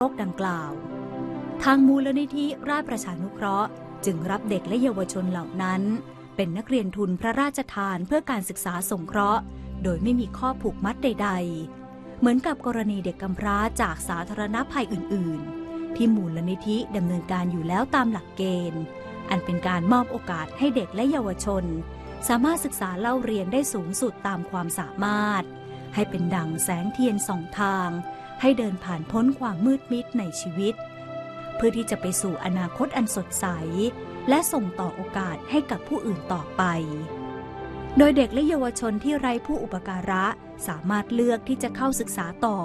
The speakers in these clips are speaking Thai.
โรคดังกล่าว ทางมูลนิธิราชประชานุเคราะห์ จึงรับเด็กและเยาวชนเหล่านั้น เป็นนักเรียนทุนพระราชทานเพื่อการศึกษาสงเคราะห์ โดยไม่มีข้อผูกมัดใด ๆ เหมือนกับกรณีเด็กกำพร้าจากสาธารณภัยอื่น ๆ ที่มูลนิธิดำเนินการอยู่แล้วตามหลักเกณฑ์ อันเป็นการมอบโอกาสให้เด็กและเยาวชน สามารถศึกษาเล่าเรียนได้สูงสุดตามความสามารถ ให้เป็นดังแสงเทียนสองทาง ให้เดินผ่านพ้นความมืดมิดในชีวิต เพื่อที่จะไปสู่อนาคตอันสดใส และส่งต่อโอกาสให้กับผู้อื่นต่อไป โดยเด็กและเยาวชนที่ไร้ผู้อุปการะสามารถเลือกที่จะเข้าศึกษาต่อ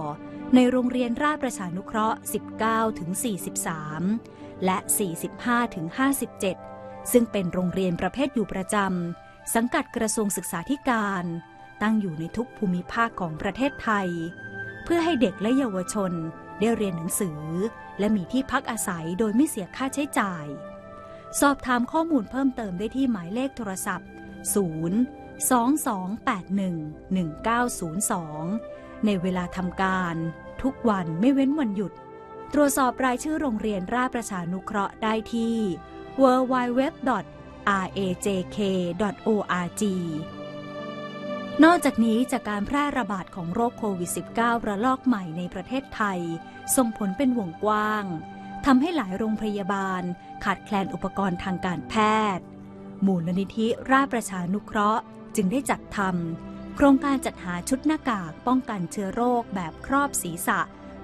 ในโรงเรียนราชประชานุเคราะห์ 19 ถึง 43 และ 45 ถึง 57 ซึ่งเป็นโรงเรียนประเภทอยู่ประจำสังกัดกระทรวงศึกษาธิการ ตั้งอยู่ในทุกภูมิภาคของประเทศไทย เพื่อให้เด็กและเยาวชนได้เรียนหนังสือ และมีที่พักอาศัยโดยไม่เสียค่าใช้จ่าย สอบถามข้อมูลเพิ่มเติมได้ที่หมายเลขโทรศัพท์ 0 2281 1902 ในเวลาทำการ ทุกวันไม่เว้นวันหยุด ตรวจสอบรายชื่อโรงเรียนราชประชานุเคราะห์ได้ที่ www.rajk.org นอกจากนี้จากการแพร่ระบาดของโรคโควิด -19 ระลอกใหม่ในประเทศไทย ส่งผลเป็นวงกว้างทำให้หลายโรงพยาบาล ขาดแคลนอุปกรณ์ทางการแพทย์ มูลนิธิราชประชานุเคราะห์ จึงได้จัดทำโครงการจัดหาชุดหน้ากากป้องกันเชื้อโรคแบบครอบศีรษะ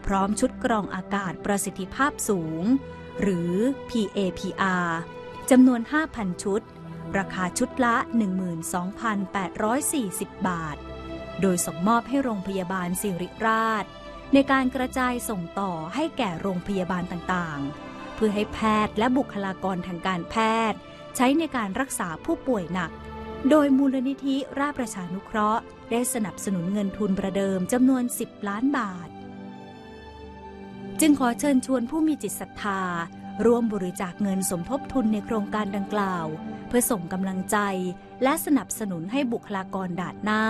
พร้อมชุดกรองอากาศประสิทธิภาพสูง หรือ PAPR จำนวน 5,000 ชุด ราคาชุดละ 12,840 บาท โดยส่งมอบให้โรงพยาบาลสิริราช ในการกระจายส่งต่อให้แก่โรงพยาบาลต่างๆ เพื่อให้แพทย์และบุคลากรทางการแพทย์ ใช้ในการรักษาผู้ป่วยหนัก โดยมูลนิธิราชประชานุเคราะห์ ได้สนับสนุนเงินทุนประเดิมจำนวน 10 ล้านบาท จึงขอเชิญชวนผู้มีจิตศรัทธา ร่วมบริจาคเงินสมทบทุนในโครงการดังกล่าว เพื่อส่งกำลังใจ และสนับสนุนให้บุคลากรด่านหน้า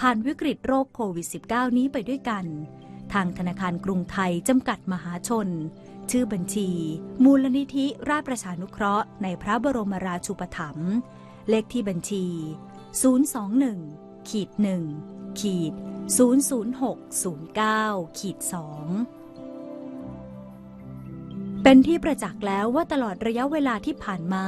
ผ่านวิกฤตโรคโควิด -19 นี้ไปด้วยกัน ทางธนาคารกรุงไทยจำกัดมหาชน ชื่อบัญชี มูลนิธิราชประชานุเคราะห์ ในพระบรมราชูปถัมภ์เลขที่บัญชี 021ขีด1ขีด00609ขีด2 เป็นที่ประจักษ์แล้วว่าตลอดระยะเวลาที่ผ่านมา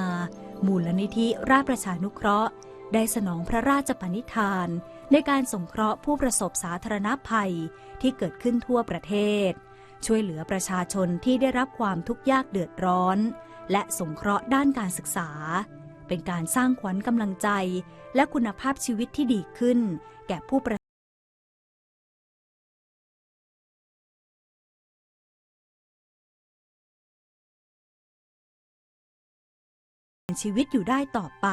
มูลนิธิราชประชานุเคราะห์ ได้สนองพระราชปณิธาน ในการสงเคราะห์ผู้ประสบสาธารณภัยที่เกิดขึ้นทั่วประเทศ ช่วยเหลือประชาชนที่ได้รับความทุกข์ยากเดือดร้อน และสงเคราะห์ด้านการศึกษา เป็นการสร้างขวัญกำลังใจ และคุณภาพชีวิตที่ดีขึ้น แก่ผู้ประ ชีวิตอยู่ได้ต่อไป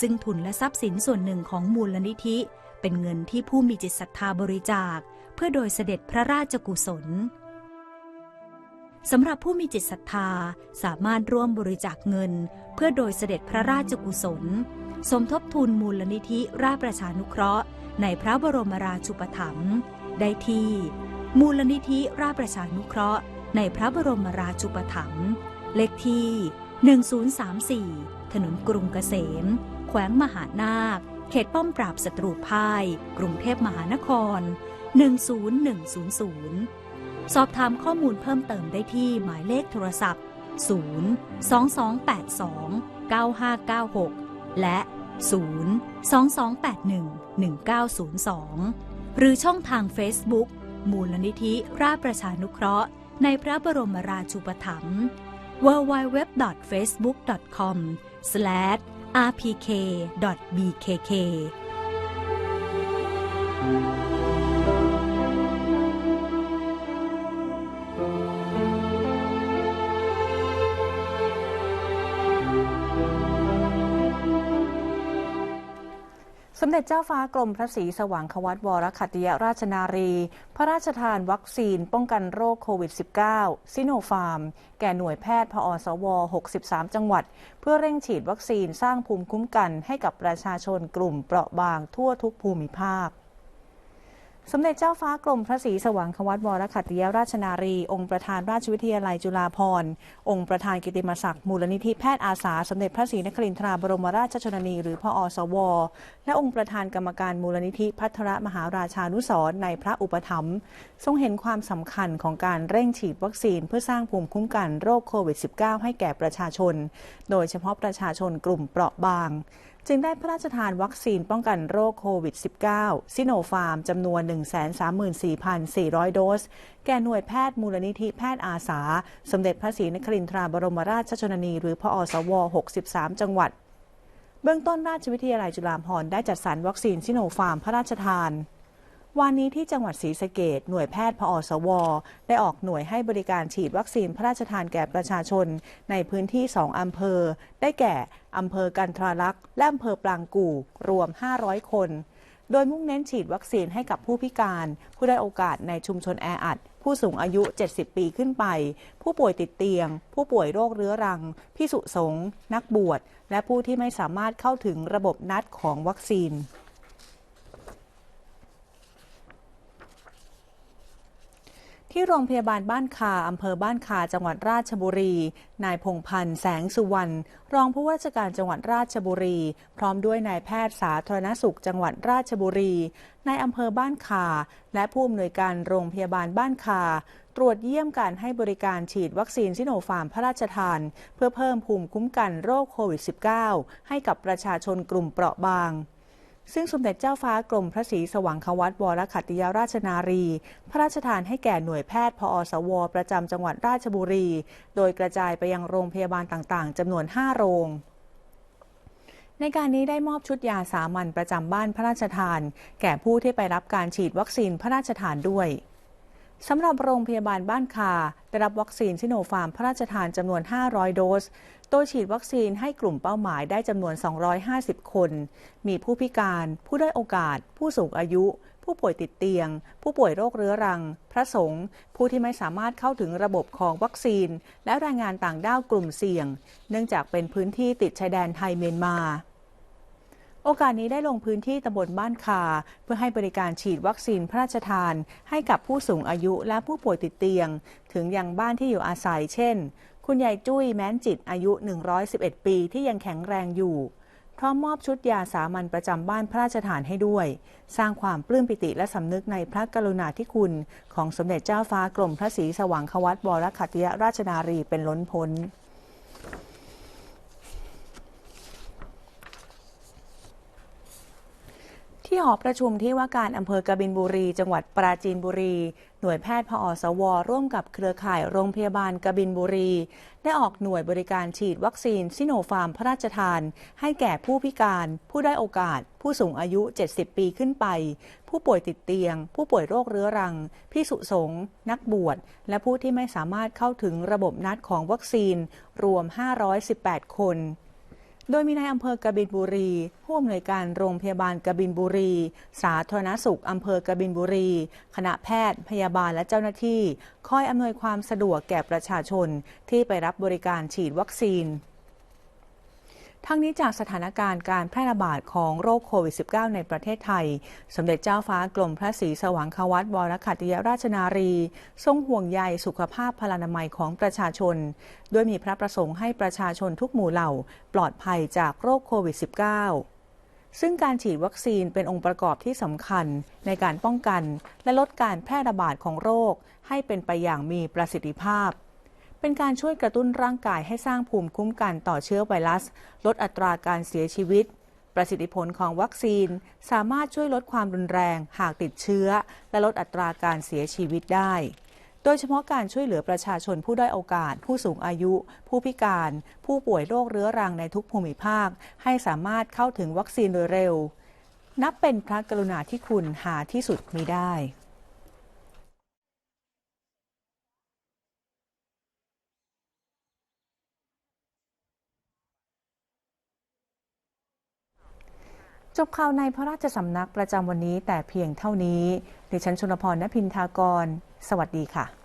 ซึ่งทุนและทรัพย์สินส่วนหนึ่งของมูลนิธิ เป็นเงินที่ผู้มีจิตศรัทธาบริจาค เพื่อโดยเสด็จพระราชกุศลสำหรับผู้มีจิตศรัทธาสามารถร่วมบริจาคเงิน เพื่อโดยเสด็จพระราชกุศล สมทบทุนมูลนิธิราชประชานุเคราะห์ ในพระบรมราชูปถัมภ์ได้ที่ มูลนิธิราชประชานุเคราะห์ ในพระบรมราชูปถัมภ์เลขที่ 1034 ถนนกรุงเกษม แขวงมหานาค เขตป้อมปราบศัตรูพ่าย กรุงเทพมหานคร 10100 สอบถามข้อมูลเพิ่มเติมได้ที่หมายเลขโทรศัพท์ 0 2282 9596 และ 0 2281 1902 หรือช่องทาง Facebook มูลนิธิราชประชานุเคราะห์ ในพระบรมราชูปถัมภ์ www.facebook.com/rpk.bkk สมเด็จเจ้าฟ้ากรมพระศรีสว่างควัตวรคัตติยราชนารี พระราชทานวัคซีนป้องกันโรคโควิด -19 ซิโนฟาร์ม แก่หน่วยแพทย์พอสว 63 จังหวัด เพื่อเร่งฉีดวัคซีนสร้างภูมิคุ้มกันให้กับประชาชนกลุ่มเปราะบางทั่วทุกภูมิภาค สมเด็จเจ้าฟ้ากรมพระศรีสว่างควัตวรขัตติยราชนารี องค์ประธานราชวิทยาลัยจุฬาภรณ์ องค์ประธานกิติมศักดิ์มูลนิธิแพทย์อาสา สมเด็จพระศรีนครินทราบรมราชชนนี หรือพออสว และองค์ประธานกรรมการมูลนิธิพัทรมหาราชานุสรในพระอุปถัมภ์ทรงเห็นความสำคัญของการเร่งฉีดวัคซีนเพื่อสร้างภูมิคุ้มกันโรคโควิด -19 ให้แก่ประชาชน โดยเฉพาะประชาชนกลุ่มเปราะบาง จึงได้พระราชทานวัคซีนป้องกันโรคโควิด -19 ซิโนฟาร์มจำนวน 134,400 โดส แก่หน่วยแพทย์มูลนิธิแพทย์อาสา สมเด็จพระศรีนครินทราบรมราชชนนี หรือพออสว 63 จังหวัด เบื้องต้นราชวิทยาลัยจุฬาภรณ์ได้จัดสรรวัคซีนซิโนฟาร์มพระราชทาน วันนี้ที่จังหวัดศรีสะเกดหน่วยแพทย์พออสว ได้ออกหน่วยให้บริการฉีดวัคซีนพระราชทานแก่ประชาชน ในพื้นที่ 2 อำเภอ ได้แก่ อำเภอกันทราลักษณ์และอำเภอปรางกู่รวม 500 คน โดยมุ่งเน้นฉีดวัคซีนให้กับผู้พิการ ผู้ได้โอกาสในชุมชนแออัดผู้สูงอายุ 70 ปีขึ้นไป ผู้ป่วยติดเตียง ผู้ป่วยโรคเรื้อรัง พิสุสงนักบวช และผู้ที่ไม่สามารถเข้าถึงระบบนัดของวัคซีน ที่โรงพยาบาลบ้านคาอำเภอบ้านคาจังหวัดราชบุรี นายพงพันธ์แสงสุวรรณรองผู้ว่าราชการจังหวัดราชบุรี พร้อมด้วยนายแพทย์สาธารณสุขจังหวัดราชบุรีนายอำเภอบ้านคา และผู้อำนวยการโรงพยาบาลบ้านคา ตรวจเยี่ยมการให้บริการฉีดวัคซีนซิโนฟาร์มพระราชทาน เพื่อเพิ่มภูมิคุ้มกันโรคโควิด -19 ให้กับประชาชนกลุ่มเปราะบาง ซึ่งสมเด็จเจ้าฟ้ากรมพระศรีสว่างควัตวรขัตติยราชนารี พระราชทานให้แก่หน่วยแพทย์พออสว ประจำจังหวัดราชบุรี โดยกระจายไปยังโรงพยาบาลต่างๆจำนวน 5 โรงในการนี้ได้มอบชุดยาสามัญประจำบ้านพระราชทาน แก่ผู้ที่ไปรับการฉีดวัคซีนพระราชทานด้วย สำหรับโรงพยาบาลบ้านคาได้รับวัคซีนซิโนฟาร์มพระราชทานจำนวน 500 โดส โดยฉีดวัคซีนให้กลุ่มเป้าหมายได้จำนวน 250 คน มีผู้พิการ ผู้ได้อยโอกาส ผู้สูงอายุ ผู้ป่วยติดเตียง ผู้ป่วยโรคเรื้อรัง พระสงฆ์ ผู้ที่ไม่สามารถเข้าถึงระบบของวัคซีน และแรงงานต่างด้าวกลุ่มเสี่ยง เนื่องจากเป็นพื้นที่ติดชายแดนไทยเมียนมา โอกาสนี้ได้ลงพื้นที่ตำบลบ้านคา เพื่อให้บริการฉีดวัคซีนพระราชทาน ให้กับผู้สูงอายุและผู้ป่วยติดเตียง ถึงยังบ้านที่อยู่อาศัย เช่น คุณยายจุ้ยแม้นจิตอายุ 111 ปีที่ยังแข็งแรงอยู่พร้อมมอบชุดยาสามัญประจำบ้านพระราชทานให้ด้วย สร้างความปลื้มปิติและสำนึกในพระกรุณาธิคุณ ของสมเด็จเจ้าฟ้ากรมพระศรีสว่างควัตวรขัตติยราชนารีเป็นล้นพ้น ที่หอประชุมที่ว่าการอำเภอกบินบุรี จังหวัดปราจีนบุรี หน่วยแพทย์พออสว ร่วมกับเครือข่ายโรงพยาบาลกบินบุรี ได้ออกหน่วยบริการฉีดวัคซีนซิโนฟาร์มพระราชทาน ให้แก่ผู้พิการ ผู้ได้โอกาส ผู้สูงอายุ 70 ปีขึ้นไป ผู้ป่วยติดเตียง ผู้ป่วยโรคเรื้อรังพิสุสงฆ์นักบวช และผู้ที่ไม่สามารถเข้าถึงระบบนัดของวัคซีน รวม 518 คน โดยมีนายอำเภอกบินบุรีผู้อำนวยการโรงพยาบาลกบินบุรี สาธารณสุขอำเภอกบินบุรี คณะแพทย์ พยาบาลและเจ้าหน้าที่ คอยอำนวยความสะดวกแก่ประชาชนที่ไปรับบริการฉีดวัคซีน ทั้งนี้จากสถานการณ์การแพร่ระบาดของโรคโควิด -19 ในประเทศไทย สมเด็จเจ้าฟ้ากรมพระศรีสว่างควัตวรขัตติยราชนารี ทรงห่วงใยสุขภาพพลานามัยของประชาชน ด้วยมีพระประสงค์ให้ประชาชนทุกหมู่เหล่า ปลอดภัยจากโรคโควิด -19 ซึ่งการฉีดวัคซีนเป็นองค์ประกอบที่สำคัญในการป้องกัน และลดการแพร่ระบาดของโรค ให้เป็นไปอย่างมีประสิทธิภาพ เป็นการช่วยกระตุ้นร่างกายให้สร้างภูมิคุ้มกันต่อเชื้อไวรัส ลดอัตราการเสียชีวิต ประสิทธิผลของวัคซีนสามารถช่วยลดความรุนแรงหากติดเชื้อ และลดอัตราการเสียชีวิตได้ โดยเฉพาะการช่วยเหลือประชาชนผู้ได้อยโอกาส ผู้สูงอายุ ผู้พิการ ผู้ป่วยโรคเรื้อรังในทุกภูมิภาค ให้สามารถเข้าถึงวัคซีนโดยเร็ว นับเป็นพระกรุณาธิคุณหาที่สุดมิได้ จบข่าวในพระราชสำนักประจำวันนี้แต่เพียงเท่านี้ ดิฉันชนพรณพินทากร สวัสดีค่ะ